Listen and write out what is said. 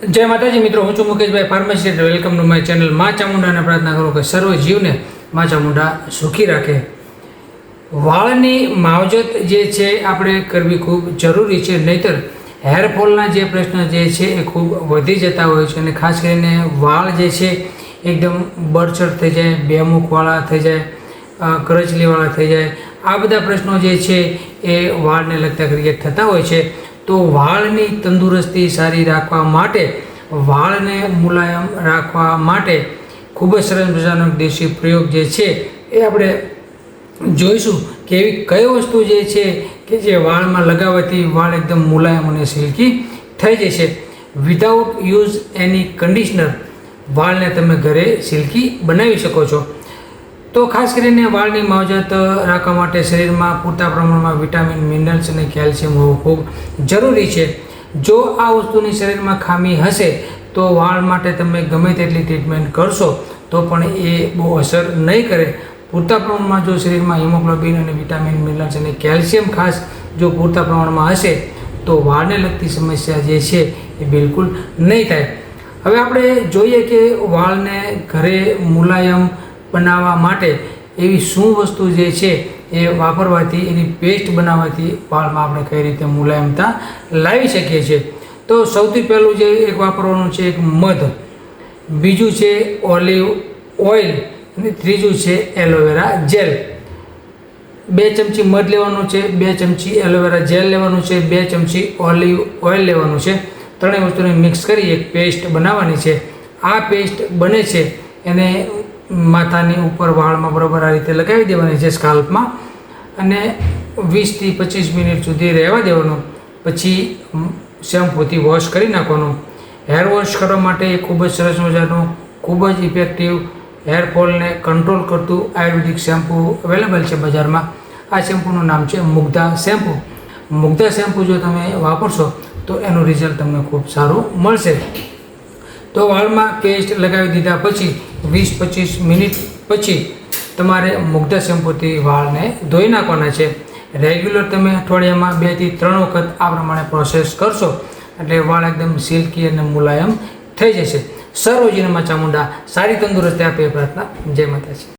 જય માતાજી મિત્રો, હું છું મુકેશભાઈ pharmacy welcome to my channel મા ચામુંડાને પ્રાર્થના કરું કે સર્વ જીવને મા ચામુંડા સુખી રાખે. વાળની માવજત જે છે આપણે કરવી ખૂબ જરૂરી છે, નહીતર હેરફોલના જે પ્રશ્ન જે છે એ ખૂબ વધી જતા હોય છે અને ખાસ કરીને વાળ જે છે એકદમ બળછટ થઈ જાય, બેમુખવાળા થઈ જાય કરચલીવાળા થઈ જાય. આ બધા પ્રશ્નો જે છે એ વાળને લગતા ક્રિએટ થતા હોય છે. તો વાળની તંદુરસ્તી સારી રાખવા માટે, વાળને મુલાયમ રાખવા માટે ખૂબ જ સરસ મજાનો દેશી પ્રયોગ જે છે એ આપણે જોઈશું કે એવી કઈ વસ્તુ જે છે કે જે વાળમાં લગાવવાથી વાળ એકદમ મુલાયમ અને સિલ્કી થઈ જશે. વિધાઉટ યુઝ એની કન્ડિશનર વાળને તમે ઘરે સિલ્કી બનાવી શકો છો. તો ખાસ કરીને વાળની માવજત રાખવા માટે શરીરમાં પૂરતા પ્રમાણમાં વિટામિન, મિનરલ્સ અને કેલ્શિયમ હોવું ખૂબ જરૂરી છે. જો આ વસ્તુની શરીરમાં ખામી હશે તો વાળ માટે તમે ગમે તેટલી ટ્રીટમેન્ટ કરશો તો પણ એ બહુ અસર નહીં કરે. પૂરતા પ્રમાણમાં જો શરીરમાં હિમોગ્લોબિન અને વિટામિન, મિનરલ્સ અને કેલ્શિયમ ખાસ જો પૂરતા પ્રમાણમાં હશે તો વાળને લગતી સમસ્યા જે છે એ બિલકુલ નહીં થાય. હવે આપણે જોઈએ કે વાળને ઘરે મુલાયમ બનાવવા માટે એવી શું વસ્તુ જે છે એ વાપરવાથી, એની પેસ્ટ બનાવવાથી વાળમાં આપણે કઈ રીતે મુલાયમતા લાવી શકીએ છીએ. તો સૌથી પહેલું જે એક વાપરવાનું છે એક મધ. બીજું છે ઓલિવ ઓઇલ અને ત્રીજું છે એલોવેરા જેલ. બે ચમચી મધ લેવાનું છે, બે ચમચી એલોવેરા જેલ લેવાનું છે, બે ચમચી ઓલિવ ઓઇલ લેવાનું છે. ત્રણેય વસ્તુને મિક્સ કરી એક પેસ્ટ બનાવવાની છે. આ પેસ્ટ બને છે એને માથાની ઉપર વાળમાં બરાબર આ રીતે લગાવી દેવાની છે સ્કાલ્પમાં. અને વીસથી પચીસ મિનિટ સુધી રહેવા દેવાનું. પછી શેમ્પૂથી વોશ કરી નાખવાનું. હેર વોશ કરવા માટે એ ખૂબ જ સરસ મજાનું, ખૂબ જ ઇફેક્ટિવ હેર ફોલને કંટ્રોલ કરતું આયુર્વેદિક શેમ્પૂ અવેલેબલ છે બજારમાં. આ શેમ્પૂનું નામ છે મુગ્ધા શેમ્પૂ. મુગ્ધા શેમ્પૂ જો તમે વાપરશો તો એનું રિઝલ્ટ તમને ખૂબ સારું મળશે. તો વાળમાં પેસ્ટ લગાવી દીધા પછી વીસ પચીસ મિનિટ પછી તમારે મુગ્ધા શેમ્પૂથી વાળને ધોઈ નાખવાના છે. રેગ્યુલર તમે અઠવાડિયામાં બેથી ત્રણ વખત આ પ્રમાણે પ્રોસેસ કરશો એટલે વાળ એકદમ સિલ્કી અને મુલાયમ થઈ જશે. સર્વજીનમાં ચામુંડા, સારી તંદુરસ્તી આપે પ્રાર્થના. જય માતાજી.